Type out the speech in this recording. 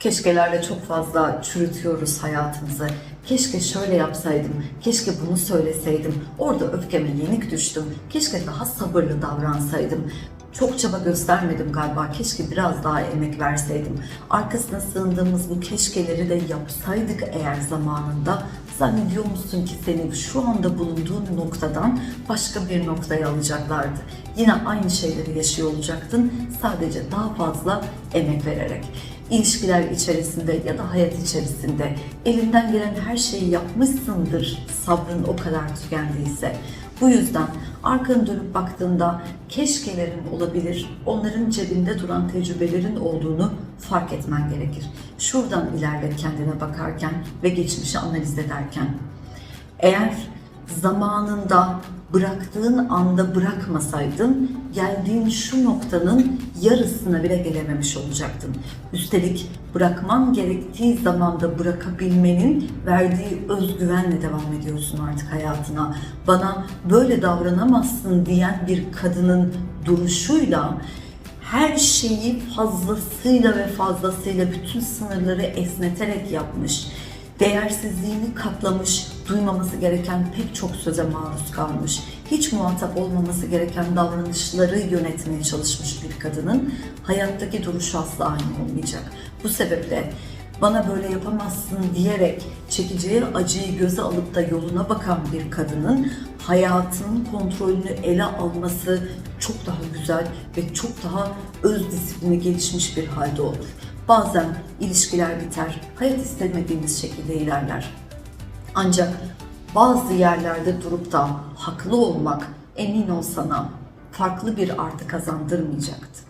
Keşkelerle çok fazla çürütüyoruz hayatımızı. Keşke şöyle yapsaydım, keşke bunu söyleseydim, orada öfkeme yenik düştüm, keşke daha sabırlı davransaydım. Çok çaba göstermedim galiba, keşke biraz daha emek verseydim. Arkasına sığındığımız bu keşkeleri de yapsaydık eğer zamanında, zannediyor musun ki seni şu anda bulunduğun noktadan başka bir noktaya alacaklardı. Yine aynı şeyleri yaşıyor olacaktın, sadece daha fazla emek vererek ilişkiler içerisinde ya da hayat içerisinde elinden gelen her şeyi yapmışsındır sabrın o kadar tükendiyse. Bu yüzden arkanı dönüp baktığında keşkelerin olabilir, onların cebinde duran tecrübelerin olduğunu fark etmen gerekir. Şuradan ilerle kendine bakarken ve geçmişi analiz ederken. Eğer zamanında bıraktığın anda bırakmasaydın geldiğin şu noktanın yarısına bile gelememiş olacaktın. Üstelik bırakman gerektiği zamanda bırakabilmenin verdiği özgüvenle devam ediyorsun artık hayatına. Bana böyle davranamazsın diyen bir kadının duruşuyla her şeyi fazlasıyla ve fazlasıyla bütün sınırları esneterek yapmış değersizliğini katlamış, duymaması gereken pek çok söze maruz kalmış, hiç muhatap olmaması gereken davranışları yönetmeye çalışmış bir kadının hayattaki duruşu asla aynı olmayacak. Bu sebeple bana böyle yapamazsın diyerek çekeceği acıyı göze alıp da yoluna bakan bir kadının hayatının kontrolünü ele alması çok daha güzel ve çok daha öz disiplini gelişmiş bir halde olur. Bazen ilişkiler biter, hayat istemediğimiz şekilde ilerler. Ancak bazı yerlerde durup da haklı olmak emin ol sana farklı bir artı kazandırmayacaktı.